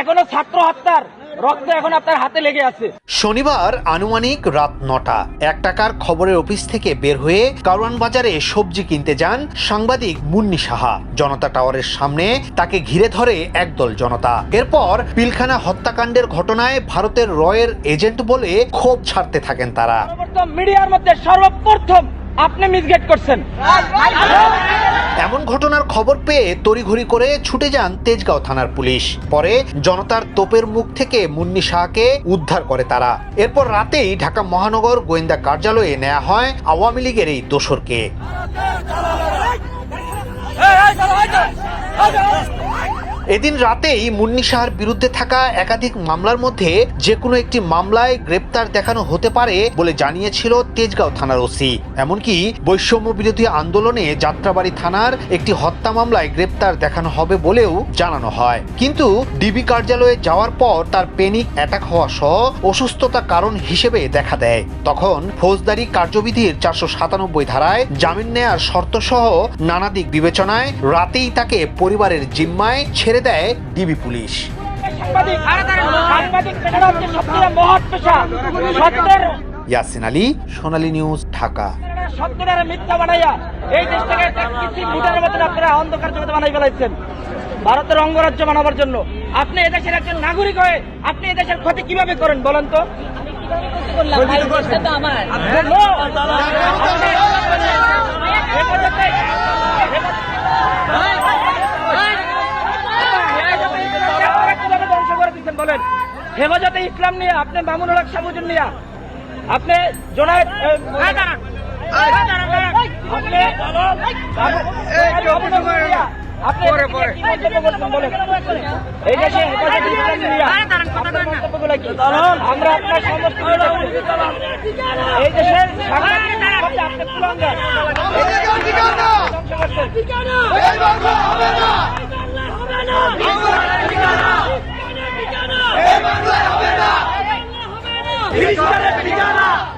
এখনও ছাত্র হত্যার রক্ত এখন আপনার হাতে লেগে আছে। শনিবার আনুমানিক রাত নটা। এক টাকার খবরের অফিস থেকে বের হয়ে কারওয়ান বাজারে সবজি কিনতে যান সাংবাদিক মুন্নি সাহা। জনতা টাওয়ারের সামনে তাকে ঘিরে ধরে একদল জনতা। এরপর পিলখানা হত্যাকাণ্ডের ঘটনায় ভারতের রয়ের এজেন্ট বলে ক্ষোভ ছাড়তে থাকেন তারা। মিডিয়ার মধ্যে সর্বপ্রথম আপনি মিসগেট করছেন। এমন ঘটনার খবর পেয়ে তড়িঘড়ি করে ছুটে যান তেজগাঁও থানার পুলিশ পরে জনতার তোপের মুখ থেকে মুন্নি শাহকে উদ্ধার করে তারা এরপর রাতেই ঢাকা মহানগর গোয়েন্দা কার্যালয়ে নেওয়া হয় আওয়ামী লীগের এই দোসরকে এদিন রাতেই মুন্নি শাহর বিরুদ্ধে থাকা একাধিক মামলার মধ্যে যে কোনো একটি মামলায় গ্রেপ্তার দেখানো হতে পারে বলে জানিয়েছিল তেজগাঁও থানার ওসি। এমনকি বৈষম্য বিরোধী আন্দোলনে যাত্রাবাড়ি থানার একটি হত্যা মামলায় গ্রেপ্তার দেখানো হবে বলেও জানানো হয়। কিন্তু ডিবি কার্যালয়ে যাওয়ার পর তার পেনিক অ্যাটাক হওয়া সহ অসুস্থতা কারণ হিসেবে দেখা দেয়। তখন ফৌজদারি কার্যবিধির চারশো সাতানব্বই ধারায় জামিন নেয়ার শর্ত সহ নানা দিক বিবেচনায় রাতেই তাকে পরিবারের জিম্মায় ছেড়ে দেয় DB police. Yasin Ali Sonali news Dhaka. সত্যের মিথ্যা বানাইয়া এই দেশটাকে একটা কৃত্রিম ভুটানের মতন আপনারা অন্ধকার জগতে বানাই ফেলাইছেন ভারতের অঙ্গরাজ্য বানাবার জন্য আপনি এদেশের একজন নাগরিক হয়ে আপনি এদেশের ক্ষতি কীভাবে করেন বলেন তো আমার No! আপনি হেফাজতে- আপনারা কীভাবে ধ্বংস করে দিচ্ছেন বলেন হেফাজতে ইসলাম নিয়ে আপনি মামুনুল হক সাবুজুল নিয়া আপনি জোনায়েদ? আমরা আপনার সমস্ত এই দেশের আপনি ¡Militar brigada!